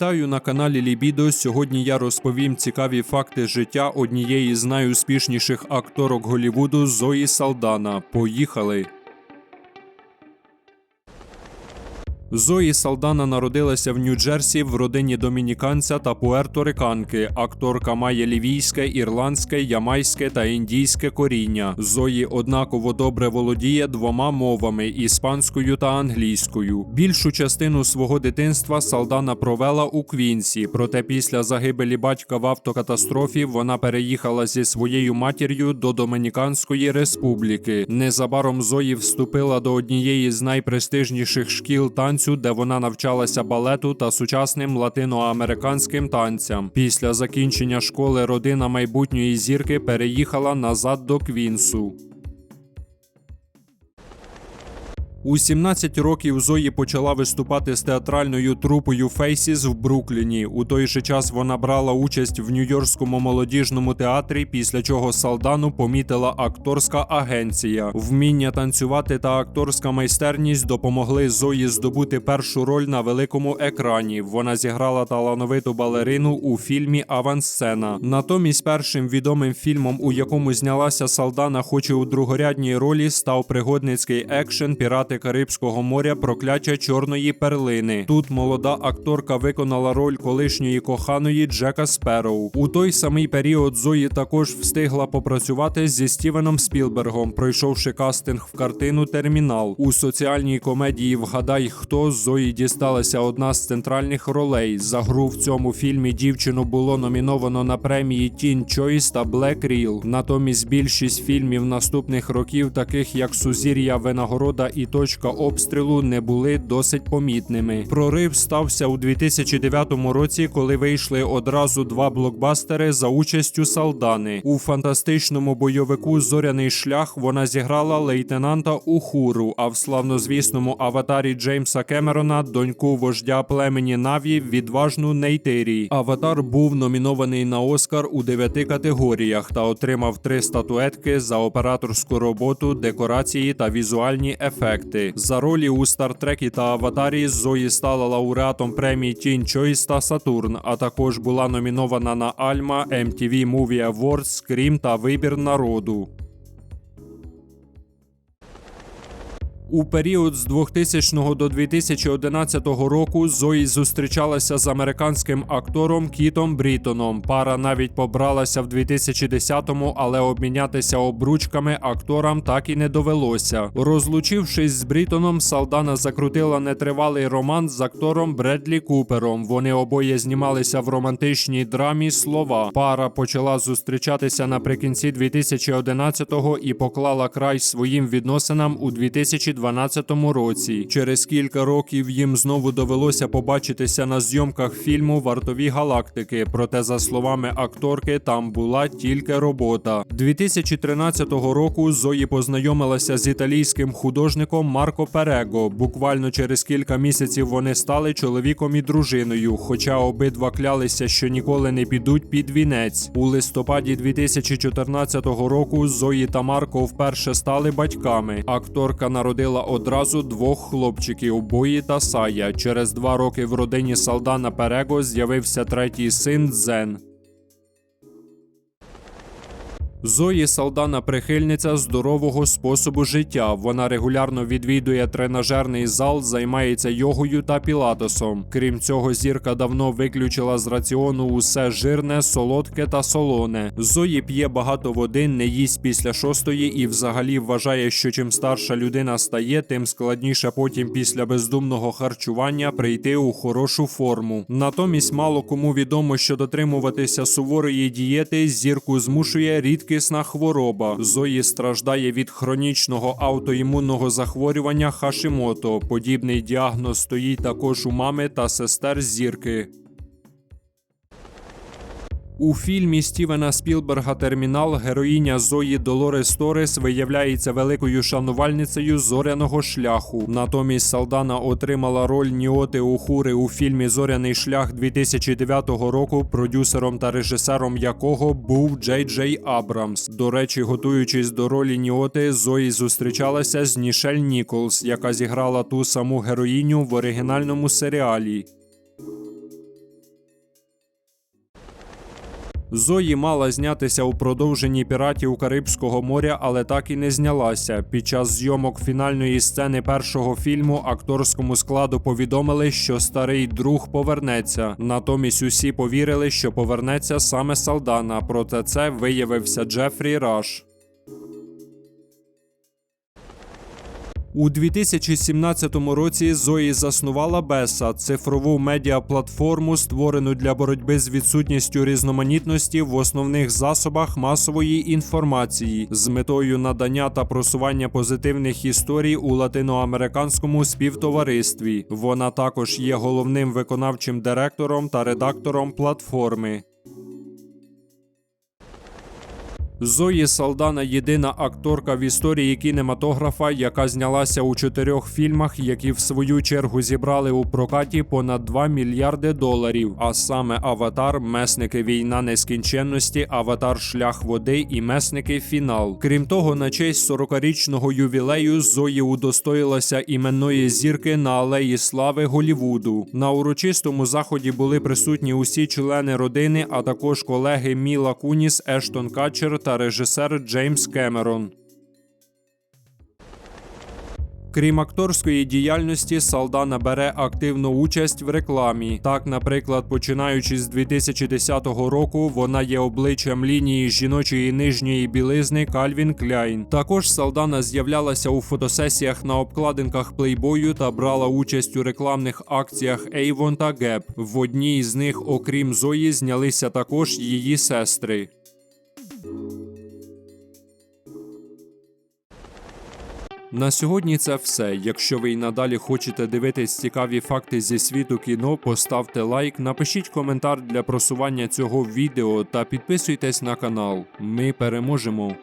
Вітаю на каналі Лібідо. Сьогодні я розповім цікаві факти життя однієї з найуспішніших акторок Голівуду Зої Салдана. Поїхали! Зої Салдана народилася в Нью-Джерсі в родині домініканця та пуерториканки. Акторка має лівійське, ірландське, ямайське та індійське коріння. Зої однаково добре володіє двома мовами іспанською та англійською. Більшу частину свого дитинства Салдана провела у Квінсі. Проте після загибелі батька в автокатастрофі вона переїхала зі своєю матір'ю до Домініканської республіки. Незабаром Зої вступила до однієї з найпрестижніших шкіл танцю, де вона навчалася балету та сучасним латиноамериканським танцям. Після закінчення школи родина майбутньої зірки переїхала назад до Квінсу. У 17 років Зої почала виступати з театральною трупою Фейсіс в Брукліні. У той же час вона брала участь в Нью-Йоркському молодіжному театрі, після чого Салдану помітила акторська агенція. Вміння танцювати та акторська майстерність допомогли Зої здобути першу роль на великому екрані. Вона зіграла талановиту балерину у фільмі Авансцена. Натомість першим відомим фільмом, у якому знялася Салдана, хоч і у другорядній ролі, став пригодницький екшен Пірати Карибського моря Прокляття чорної перлини. Тут молода акторка виконала роль колишньої коханої Джека Спероу. У той самий період Зої також встигла попрацювати зі Стівеном Спілбергом, пройшовши кастинг в картину Термінал. У соціальній комедії Вгадай, хто Зої дісталася одна з центральних ролей. За гру в цьому фільмі дівчину було номіновано на премії Teen Choice та Black Reel. Натомість більшість фільмів наступних років, таких як Сузір'я Винагорода і точка обстрілу не були досить помітними. Прорив стався у 2009 році, коли вийшли одразу два блокбастери за участю Салдани. У фантастичному бойовику Зоряний шлях вона зіграла лейтенанта Ухуру, а в славнозвісному аватарі Джеймса Кемерона доньку вождя племені Наві відважну Нейтері. Аватар був номінований на Оскар у дев'яти категоріях та отримав три статуетки за операторську роботу, декорації та візуальні ефекти. За ролі у Стартрекі та Аватарі Зої стала лауреатом премії Тінь Чойс та Сатурн, а також була номінована на Альма, MTV Movie Awards, Скрім та Вибір народу. У період з 2000 до 2011 року Зої зустрічалася з американським актором Кітом Брітоном. Пара навіть побралася в 2010-му, але обмінятися обручками акторам так і не довелося. Розлучившись з Брітоном, Салдана закрутила нетривалий роман з актором Бредлі Купером. Вони обоє знімалися в романтичній драмі Слова. Пара почала зустрічатися наприкінці 2011-го і поклала край своїм відносинам у 2012 2012 році. Через кілька років їм знову довелося побачитися на зйомках фільму Вартові галактики. Проте, за словами акторки, там була тільки робота. 2013 року Зої познайомилася з італійським художником Марко Перего. Буквально через кілька місяців вони стали чоловіком і дружиною. Хоча обидва клялися, що ніколи не підуть під вінець. У листопаді 2014 року Зої та Марко вперше стали батьками. Акторка народила одразу двох хлопчиків Бої та Сая. Через два роки в родині Салдана Перего з'явився третій син Дзен. Зої Салдана прихильниця здорового способу життя. Вона регулярно відвідує тренажерний зал, займається йогою та пілатесом. Крім цього, зірка давно виключила з раціону усе жирне, солодке та солоне. Зої п'є багато води, не їсть після шостої і взагалі вважає, що чим старша людина стає, тим складніше потім після бездумного харчування прийти у хорошу форму. Натомість мало кому відомо, що дотримуватися суворої дієти зірку змушує рідко рідкісна хвороба. Зої страждає від хронічного аутоімунного захворювання Хашимото. Подібний діагноз стоїть також у мами та сестер зірки. У фільмі Стівена Спілберга Термінал героїня Зої Долорес Торес виявляється великою шанувальницею зоряного шляху. Натомість Салдана отримала роль Ніоти Ухури у фільмі Зоряний шлях 2009 року, продюсером та режисером якого був Джей Джей Абрамс. До речі, готуючись до ролі Ніоти, Зої зустрічалася з Нішель Ніколс, яка зіграла ту саму героїню в оригінальному серіалі. Зої мала знятися у продовженні піратів Карибського моря, але так і не знялася. Під час зйомок фінальної сцени першого фільму акторському складу повідомили, що старий друг повернеться. Натомість усі повірили, що повернеться саме Салдана. Проте це виявився Джефрі Раш. У 2017 році Зої заснувала Беса, цифрову медіаплатформу, створену для боротьби з відсутністю різноманітності в основних засобах масової інформації з метою надання та просування позитивних історій у латиноамериканському співтоваристві. Вона також є головним виконавчим директором та редактором платформи. Зої Салдана єдина акторка в історії кінематографа, яка знялася у чотирьох фільмах, які в свою чергу зібрали у прокаті понад 2 мільярди доларів. А саме Аватар, Месники Війна нескінченності, Аватар Шлях води і Месники Фінал. Крім того, на честь 40-річного ювілею Зої удостоїлася іменної зірки на алеї слави Голівуду. На урочистому заході були присутні усі члени родини, а також колеги Міла Куніс, Ештон Катчер та режисер Джеймс Кемерон. Крім акторської діяльності, Салдана бере активну участь в рекламі. Так, наприклад, починаючи з 2010 року, вона є обличчям лінії жіночої нижньої білизни Calvin Klein. Також Салдана з'являлася у фотосесіях на обкладинках плейбою та брала участь у рекламних акціях Avon та Gap. В одній з них, окрім Зої, знялися також її сестри. На сьогодні це все. Якщо ви й надалі хочете дивитись цікаві факти зі світу кіно, поставте лайк, напишіть коментар для просування цього відео та підписуйтесь на канал. Ми переможемо!